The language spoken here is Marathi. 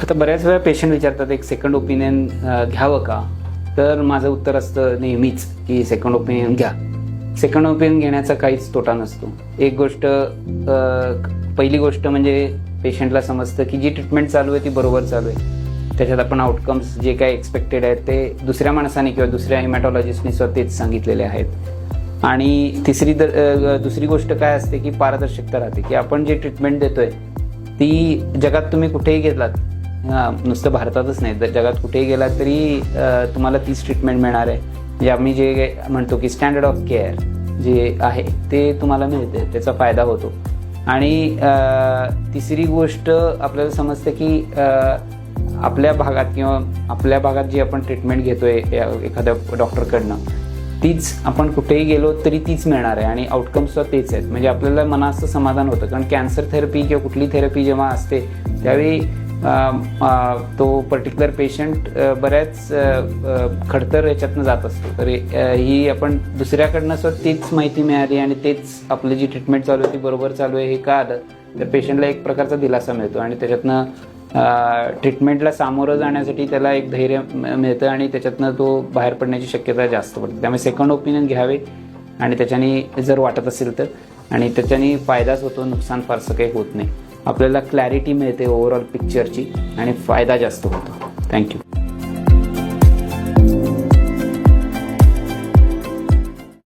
आता बऱ्याच वेळा पेशंट विचारतात एक सेकंड ओपिनियन घ्यावं का? तर माझं उत्तर असतं नेहमीच की सेकंड ओपिनियन घ्या. सेकंड ओपिनियन घेण्याचा काहीच तोटा नसतो. एक गोष्ट पहिली गोष्ट म्हणजे पेशंटला समजतं की जी ट्रीटमेंट चालू आहे ती बरोबर चालू आहे. त्याच्यात आपण आउटकम्स जे काही एक्सपेक्टेड आहेत ते दुसऱ्या माणसाने किंवा दुसऱ्या हिमॅटॉलॉजिस्टने स्वतः तेच सांगितलेले आहेत. आणि तिसरी द- दुसरी गोष्ट काय असते की पारदर्शकता राहते की आपण जे ट्रीटमेंट देतोय ती जगात तुम्ही कुठेही घेतलात नुसतं भारतातच नाही. तर जगात कुठेही गेलात तरी तुम्हाला तीच ट्रीटमेंट मिळणार आहे. म्हणजे आम्ही जे म्हणतो की स्टँडर्ड ऑफ केअर जे आहे ते तुम्हाला मिळते. त्याचा फायदा होतो. आणि तिसरी गोष्ट आपल्याला समजते की आपल्या भागात किंवा आपल्या भागात जी आपण ट्रीटमेंट घेतोय एखाद्या डॉक्टरकडनं तीच आपण कुठेही गेलो तरी तीच मिळणार आहे. आणि आउटकम्स तेच आहेत. म्हणजे आपल्याला मनाचं समाधान होतं. कारण कॅन्सर थेरपी किंवा कुठली थेरपी जेव्हा असते त्यावेळी तो पर्टिक्युलर पेशंट बऱ्याच खडतर याच्यातनं जात असतो. तर ही आपण दुसऱ्याकडनं सुद्धा तीच माहिती मिळाली आणि तेच आपली जी ट्रीटमेंट चालू आहे ती बरोबर चालू आहे हे का आलं? तर पेशंटला एक प्रकारचा दिलासा मिळतो आणि त्याच्यातनं ट्रीटमेंटला सामोरं जाण्यासाठी त्याला एक धैर्य मिळतं आणि त्याच्यातनं तो बाहेर पडण्याची शक्यता जास्त पडते. त्यामुळे सेकंड ओपिनियन घ्यावे आणि त्याच्याने जर वाटत असेल तर. आणि त्याच्याने फायदाच होतो नुकसान फारसं काही होत नाही. आपल्याला क्लॅरिटी मिळते ओव्हरऑल पिक्चरची आणि फायदा जास्त होतो. थँक्यू